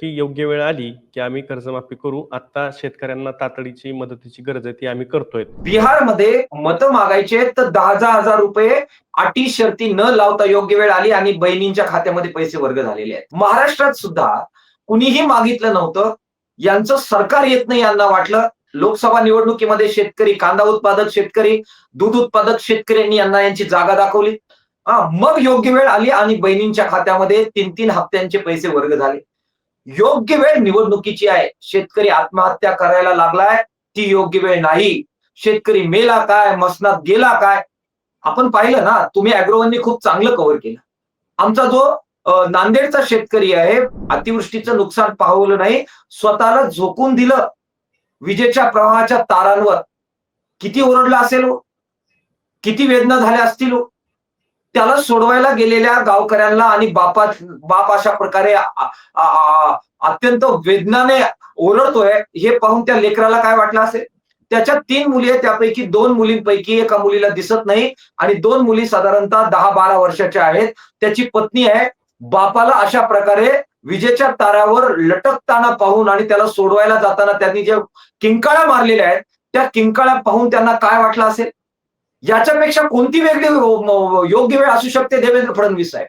की योग्य वेळ आली की आम्ही कर्जमाफी करू. आता शेतकऱ्यांना तातडीची मदतीची गरज आहे ती आम्ही करतोय. बिहारमध्ये मतं मागायचे तर दहा दहा हजार रुपये अटी शर्ती न लावता योग्य वेळ आली आणि बहिणींच्या खात्यामध्ये पैसे वर्ग झालेले आहेत. महाराष्ट्रात सुद्धा कुणीही मागितलं नव्हतं. यांचं सरकार येत नाही यांना वाटलं. लोकसभा निवडणुकीमध्ये शेतकरी कांदा उत्पादक शेतकरी दूध उत्पादक शेतकऱ्यांनी यांना यांची जागा दाखवली. हा मग योग्य वेळ आली आणि बहिणींच्या खात्यामध्ये तीन तीन हप्त्यांचे पैसे वर्ग झाले. योग्य वेळ निवडणुकीची आहे. शेतकरी आत्महत्या करायला लागलाय ती योग्य वेळ नाही. शेतकरी मेला काय मसनात गेला काय? आपण पाहिलं ना तुम्ही अॅग्रोवननी खूप चांगलं कव्हर केलं. आमचा जो नांदेडचा शेतकरी आहे अतिवृष्टीचं नुकसान पाहवलं नाही स्वतःला झोकून दिलं. विजेच्या प्रवाहाच्या तारांवर. किती ओरडला असेल हो? किती वेदना झाल्या असतील हो? त्याला सोडवायला गेलेल्या गावकऱ्यांना आणि बापा बाप अशा प्रकारे अत्यंत वेदनाने ओरडतोय हे पाहून त्या लेकराला काय वाटलं असेल? त्याच्या तीन मुली आहेत त्यापैकी दोन मुलींपैकी एका मुलीला दिसत नाही आणि दोन मुली साधारणतः दहा बारा वर्षाच्या आहेत. त्याची पत्नी आहे. बापाला अशा प्रकारे विजेच्या तारावर लटकताना पाहून आणि त्याला सोडवायला जाताना त्यांनी जे किंकाळ्या मारलेल्या आहेत त्या किंकाळ्या पाहून त्यांना काय वाटलं असेल? याच्यापेक्षा कोणती वेगळी योग्य वेळ असू शकते देवेंद्र फडणवीस साहेब?